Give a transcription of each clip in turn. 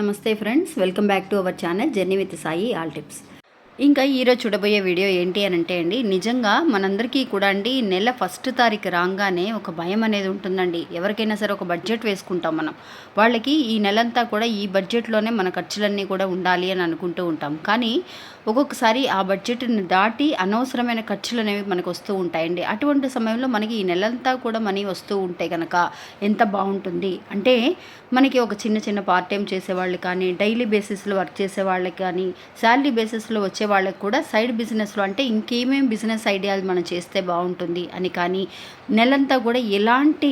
నమస్తే friends welcome back to our channel journey with Sai all tips. ఇంకా ఈరోజు చూడబోయే వీడియో ఏంటి అని అంటే అండి నిజంగా మనందరికీ కూడా అండి నెల ఫస్ట్ తారీఖు రాగానే ఒక భయం అనేది ఉంటుందండి. ఎవరికైనా సరే ఒక బడ్జెట్ వేసుకుంటాం మనం. వాళ్ళకి ఈ నెలంతా కూడా ఈ బడ్జెట్లోనే మన ఖర్చులన్నీ కూడా ఉండాలి అని అనుకుంటూ ఉంటాం. కానీ ఒక్కొక్కసారి ఆ బడ్జెట్ని దాటి అనవసరమైన ఖర్చులు అనేవి మనకు వస్తూ ఉంటాయండి. అటువంటి సమయంలో మనకి ఈ నెలంతా కూడా మనీ వస్తూ ఉంటే కనుక ఎంత బాగుంటుంది? అంటే మనకి ఒక చిన్న చిన్న పార్ట్ టైం చేసేవాళ్ళు కానీ డైలీ బేసిస్లో వర్క్ చేసే వాళ్ళకి కానీ శాలరీ బేసిస్లో వచ్చే వాళ్ళకి కూడా సైడ్ బిజినెస్లో అంటే ఇంకేమేమి బిజినెస్ ఐడియాలు మనం చేస్తే బాగుంటుంది అని కానీ నెలంతా కూడా ఎలాంటి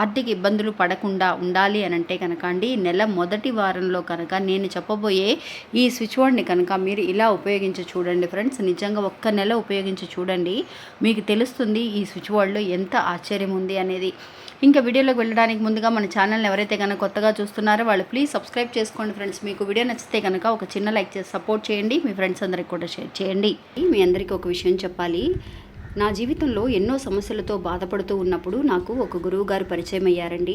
ఆర్థిక ఇబ్బందులు పడకుండా ఉండాలి అని అంటే కనుక అండి నెల మొదటి వారంలో కనుక నేను చెప్పబోయే ఈ స్విచ్ బోర్డ్ని కనుక మీరు ఇలా ఉపయోగించి చూడండి ఫ్రెండ్స్. నిజంగా ఒక్క నెల ఉపయోగించి చూడండి. మీకు తెలుస్తుంది ఈ స్విచ్ బోర్డ్లో ఎంత ఆశ్చర్యం ఉంది అనేది. ఇంకా వీడియోలోకి వెళ్ళడానికి ముందుగా మన ఛానల్ని ఎవరైతే కనుక కొత్తగా చూస్తున్నారో వాళ్ళు ప్లీజ్ సబ్స్క్రైబ్ చేసుకోండి ఫ్రెండ్స్. మీకు వీడియో నచ్చితే కనుక ఒక చిన్న లైక్ చేసి సపోర్ట్ చేయండి. మీ ఫ్రెండ్స్ అందరికి కూడా షేర్ చేయండి. మీ అందరికీ ఒక విషయం చెప్పాలి. నా జీవితంలో ఎన్నో సమస్యలతో బాధపడుతూ ఉన్నప్పుడు నాకు ఒక గురువు గారు పరిచయం అయ్యారండి.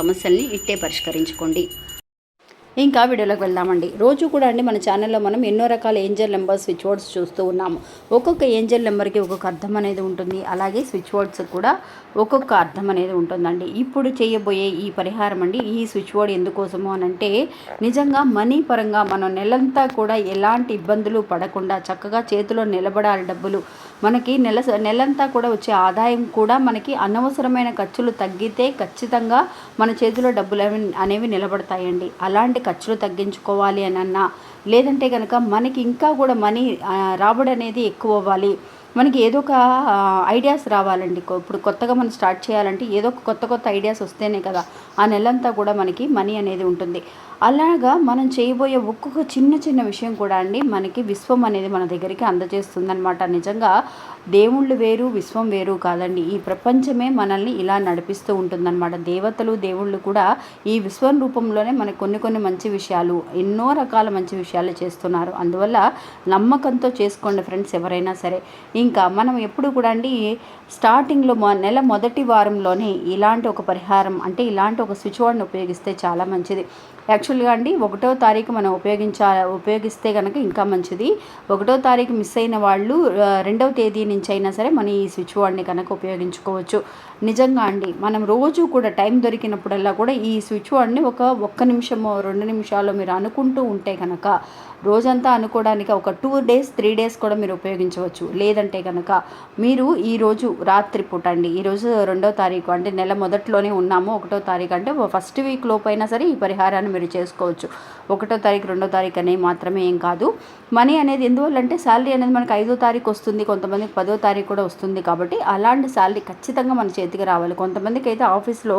సమస్యల్ని ఇట్టే పరిష్కరించుకోండి. ఇంకా వీడియోలోకి వెళ్దామండి. రోజు కూడా అండి మన ఛానల్లో మనం ఎన్నో రకాల ఏంజల్ నెంబర్ స్విచ్ బోర్డ్స్ చూస్తూ ఉన్నాము. ఒక్కొక్క ఏంజల్ నెంబర్కి ఒక్కొక్క అర్థం అనేది ఉంటుంది. అలాగే స్విచ్ వర్డ్స్ కూడా ఒక్కొక్క అర్థం అనేది ఉంటుందండి. ఇప్పుడు చేయబోయే ఈ పరిహారం అండి ఈ స్విచ్ బోర్డ్ ఎందుకోసము అని అంటే నిజంగా మనీ పరంగా మనం నెలంతా కూడా ఎలాంటి ఇబ్బందులు పడకుండా చక్కగా చేతిలో నిలబడాలి డబ్బులు. మనకి నెల నెలంతా కూడా వచ్చే ఆదాయం కూడా మనకి అనవసరమైన ఖర్చులు తగ్గితే ఖచ్చితంగా మన చేతిలో డబ్బులు అనేవి నిలబడతాయండి. అలాంటి ఖర్చులు తగ్గించుకోవాలి అని అన్నా లేదంటే కనుక మనకి ఇంకా కూడా మనీ రాబడి అనేది ఎక్కువ అవ్వాలి మనకి ఏదో ఒక ఐడియాస్ రావాలండి. ఇప్పుడు కొత్తగా మనం స్టార్ట్ చేయాలంటే ఏదో ఒక కొత్త కొత్త ఐడియాస్ వస్తేనే కదా ఆ నెలంతా కూడా మనకి మనీ అనేది ఉంటుంది. అలాగా మనం చేయబోయే ఒక్కొక్క చిన్న చిన్న విషయం కూడా అండి మనకి విశ్వం అనేది మన దగ్గరికి అందజేస్తుందన్నమాట. నిజంగా దేవుళ్ళు వేరు విశ్వం వేరు కాదండి. ఈ ప్రపంచమే మనల్ని ఇలా నడిపిస్తూ ఉంటుందన్నమాట. దేవతలు దేవుళ్ళు కూడా ఈ విశ్వం రూపంలోనే మనకు కొన్ని కొన్ని మంచి విషయాలు ఎన్నో రకాల మంచి విషయాలు చేస్తున్నారు. అందువల్ల నమ్మకంతో చేసుకోండి ఫ్రెండ్స్ ఎవరైనా సరే. ఇంకా మనం ఎప్పుడు కూడా అండి స్టార్టింగ్లో నెల మొదటి వారంలోనే ఇలాంటి ఒక పరిహారం అంటే ఇలాంటి ఒక స్విచ్ బోర్డ్ని ఉపయోగిస్తే చాలా మంచిది. యాక్చువల్గా అండి ఒకటో తారీఖు మనం ఉపయోగించా ఉపయోగిస్తే కనుక ఇంకా మంచిది. ఒకటో తారీఖు మిస్ అయిన వాళ్ళు రెండవ తేదీ నుంచి అయినా సరే మన ఈ స్విచ్ బోర్డ్ని కనుక ఉపయోగించుకోవచ్చు. నిజంగా అండి మనం రోజు కూడా టైం దొరికినప్పుడల్లా కూడా ఈ స్విచ్ బోర్డ్ని ఒక ఒక్క నిమిషమో రెండు నిమిషాలు మీరు అనుకుంటూ ఉంటే కనుక రోజంతా అనుకోవడానికి ఒక టూ డేస్ త్రీ డేస్ కూడా మీరు ఉపయోగించవచ్చు. లేదంటే కనుక మీరు ఈరోజు రాత్రి పూట అండి ఈరోజు రెండో తారీఖు అంటే నెల మొదట్లోనే ఉన్నాము ఒకటో తారీఖు అంటే ఫస్ట్ వీక్ లోపైనా సరే ఈ పరిహారాన్ని మీరు చేసుకోవచ్చు. ఒకటో తారీఖు రెండో తారీఖు అనేవి మాత్రమే ఏం కాదు. మనీ అనేది ఎందువల్ల అంటే శాలరీ అనేది మనకి ఐదో తారీఖు వస్తుంది. కొంతమందికి పదో తారీఖు కూడా వస్తుంది కాబట్టి అలాంటి శాలరీ ఖచ్చితంగా మన చేతికి రావాలి. కొంతమందికి అయితే ఆఫీస్లో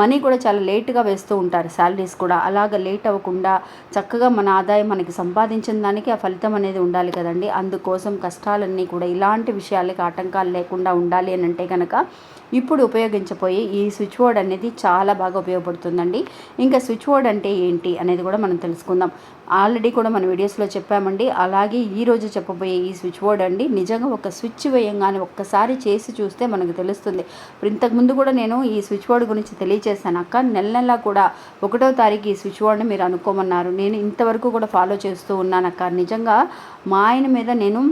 మనీ కూడా చాలా లేట్గా వేస్తూ ఉంటారు శాలరీస్ కూడా. అలాగ లేట్ అవ్వకుండా చక్కగా మన ఆదాయం మనకి సంపాదించిన దానికి ఆ ఫలితం అనేది ఉండాలి కదండి. అందుకోసం కష్టాలన్నీ కూడా ఇలాంటి విషయాలకి ఆటంకాలు లేకుండా ఉండాలి అని అంటే కనుక ఇప్పుడు ఉపయోగించబోయే ఈ స్విచ్ బోర్డ్ అనేది చాలా బాగా ఉపయోగపడుతుందండి. ఇంకా స్విచ్ బోర్డ్ అంటే ఏంటి అనేది కూడా మనం తెలుసుకుందాం. ఆల్రెడీ కూడా మన వీడియోస్లో చెప్పామండి. అలాగే ఈరోజు చెప్పబోయే ఈ స్విచ్ బోర్డ్ అండి నిజంగా ఒక స్విచ్ వేయంగానే ఒక్కసారి చేసి చూస్తే మనకు తెలుస్తుంది. ఇప్పుడు ఇంతకుముందు కూడా నేను ఈ స్విచ్ బోర్డ్ గురించి తెలియజేశాను అక్క. నెల నెలా కూడా ఒకటో తారీఖు ఈ స్విచ్ బోర్డ్ని మీరు అనుకోమన్నారు. నేను ఇంతవరకు కూడా ఫాలో చేస్తూ ఉన్నాను అక్క. నిజంగా మా ఆయన మీద నేను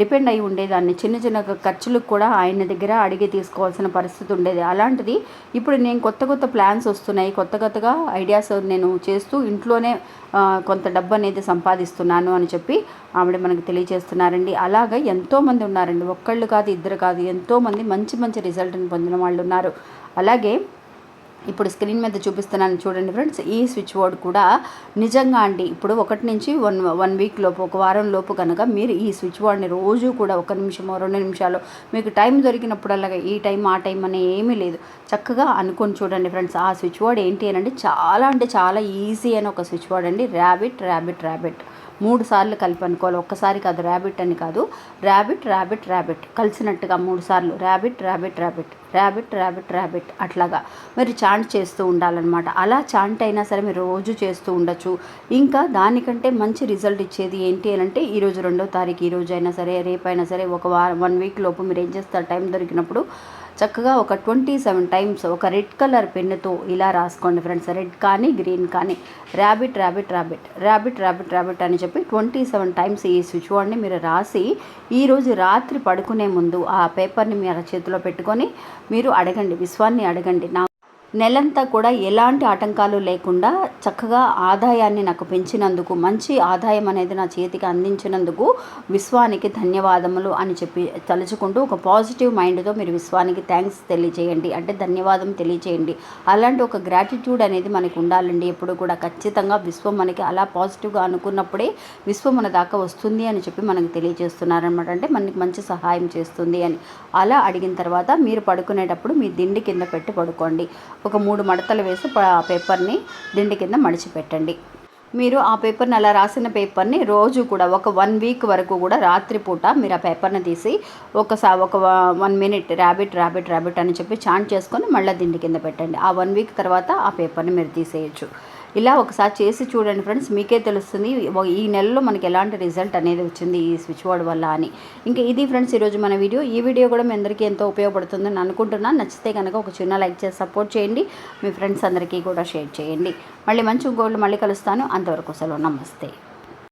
డిపెండ్ అయి ఉండేదాన్ని. చిన్న చిన్న ఖర్చులకు కూడా ఆయన దగ్గర అడిగి తీసుకోవాల్సిన పరిస్థితి ఉండేది. అలాంటిది ఇప్పుడు నేను కొత్త కొత్త ప్లాన్స్ వస్తున్నాయి. కొత్త కొత్తగా ఐడియాస్ నేను చేస్తూ ఇంట్లోనే కొంత డబ్బు అనేది సంపాదిస్తున్నాను అని చెప్పి ఆవిడ మనకు తెలియజేస్తున్నారండి. అలాగా ఎంతోమంది ఉన్నారండి. ఒక్కళ్ళు కాదు ఇద్దరు కాదు ఎంతోమంది మంచి మంచి రిజల్ట్ని పొందిన వాళ్ళు ఉన్నారు అలాగే ఇప్పుడు స్క్రీన్ మీద చూపిస్తున్నాను చూడండి ఫ్రెండ్స్ ఈ స్విచ్ బోర్డ్ కూడా నిజంగా అండి. ఇప్పుడు ఒకటి నుంచి వన్ వన్ వీక్ లోపు ఒక వారం లోపు కనుక మీరు ఈ స్విచ్ బోర్డ్ని రోజు కూడా ఒక నిమిషమో రెండు నిమిషాలు మీకు టైం దొరికినప్పుడల్లాగా ఈ టైం ఆ టైం అనే ఏమీ లేదు. చక్కగా అనుకొని చూడండి ఫ్రెండ్స్ ఆ స్విచ్ బోర్డ్ ఏంటి అని అంటే చాలా అంటే చాలా ఈజీ అని ఒక స్విచ్ బోర్డ్ అండి. ర్యాబిట్ ర్యాబిట్ ర్యాబిట్ మూడు సార్లు కలిపి అనుకోవాలి. ఒక్కసారి కాదు ర్యాబిట్ అని కాదు. ర్యాబిట్ ర్యాబిట్ ర్యాబిట్ కలిసినట్టుగా మూడు సార్లు. Rabbit rabbit rabbit rabbit rabbit rabbit అట్లాగా. మీరు చాంట్ చేస్తూ ఉండాలన్నమాట. అలా చాంట్ అయినా సరే మీరు రోజు చేస్తూ ఉండొచ్చు. ఇంకా దానికంటే మంచి రిజల్ట్ ఇచ్చేది ఏంటి అని అంటే ఈరోజు రెండో తారీఖు ఈరోజు అయినా సరే రేపైనా సరే ఒక వారం వన్ వీక్ లోపు మీరు ఏం చేస్తారు? టైం దొరికినప్పుడు చక్కగా ఒక ట్వంటీ సెవెన్ టైమ్స్ ఒక రెడ్ కలర్ పెన్నుతో ఇలా రాసుకోండి ఫ్రెండ్స్. రెడ్ కానీ గ్రీన్ కానీ. Rabbit rabbit rabbit rabbit rabbit rabbit అని చెప్పి ట్వంటీ సెవెన్ టైమ్స్ ఈ స్విచ్ బోర్డ్ని మీరు రాసి ఈరోజు రాత్రి పడుకునే ముందు ఆ పేపర్ని మీ చేతిలో పెట్టుకొని మీరు అడగండి విశ్వాన్ని అడగండి. నా నెలంతా కూడా ఎలాంటి ఆటంకాలు లేకుండా చక్కగా ఆదాయాన్ని నాకు పెంచినందుకు మంచి ఆదాయం అనేది నా చేతికి అందించినందుకు విశ్వానికి ధన్యవాదములు అని చెప్పి తలుచుకుంటూ ఒక పాజిటివ్ మైండ్తో మీరు విశ్వానికి థ్యాంక్స్ తెలియజేయండి. అంటే ధన్యవాదం తెలియజేయండి. అలాంటి ఒక గ్రాటిట్యూడ్ అనేది మనకు ఉండాలండి. ఎప్పుడు కూడా ఖచ్చితంగా విశ్వం మనకి అలా పాజిటివ్గా అనుకున్నప్పుడే విశ్వం మన దాకా వస్తుంది అని చెప్పి మనకు తెలియజేస్తున్నారనమాట అంటే మనకి మంచి సహాయం చేస్తుంది అని. అలా అడిగిన తర్వాత మీరు పడుకునేటప్పుడు మీ దిండి కింద పెట్టి పడుకోండి. ఒక మూడు మడతలు వేసి ఆ పేపర్ని దిండి కింద మడిచిపెట్టండి. మీరు ఆ పేపర్ని అలా రాసిన పేపర్ని రోజు కూడా ఒక వన్ వీక్ వరకు కూడా రాత్రిపూట మీరు ఆ పేపర్ని తీసి ఒకసా ఒక one minute rabbit rabbit rabbit అని చెప్పి చాంట్ చేసుకొని మళ్ళీ దిండి కింద పెట్టండి. ఆ వన్ వీక్ తర్వాత ఆ పేపర్ని మీరు తీసేయచ్చు. ఇలా ఒకసారి చేసి చూడండి ఫ్రెండ్స్ మీకే తెలుస్తుంది ఈ నెలలో మనకి ఎలాంటి రిజల్ట్ అనేది వచ్చింది ఈ స్విచ్ బోర్డ్ వల్ల అని. ఇంకా ఇది ఫ్రెండ్స్ ఈరోజు మన వీడియో. ఈ వీడియో కూడా మీ అందరికీ ఎంతో ఉపయోగపడుతుందని అనుకుంటున్నాను. నచ్చితే కనుక ఒక చిన్న లైక్ చేసి సపోర్ట్ చేయండి. మీ ఫ్రెండ్స్ అందరికీ కూడా షేర్ చేయండి. మళ్ళీ మంచి గోల్డ్ మళ్ళీ కలుస్తాను. అంతవరకు సెలవు. నమస్తే.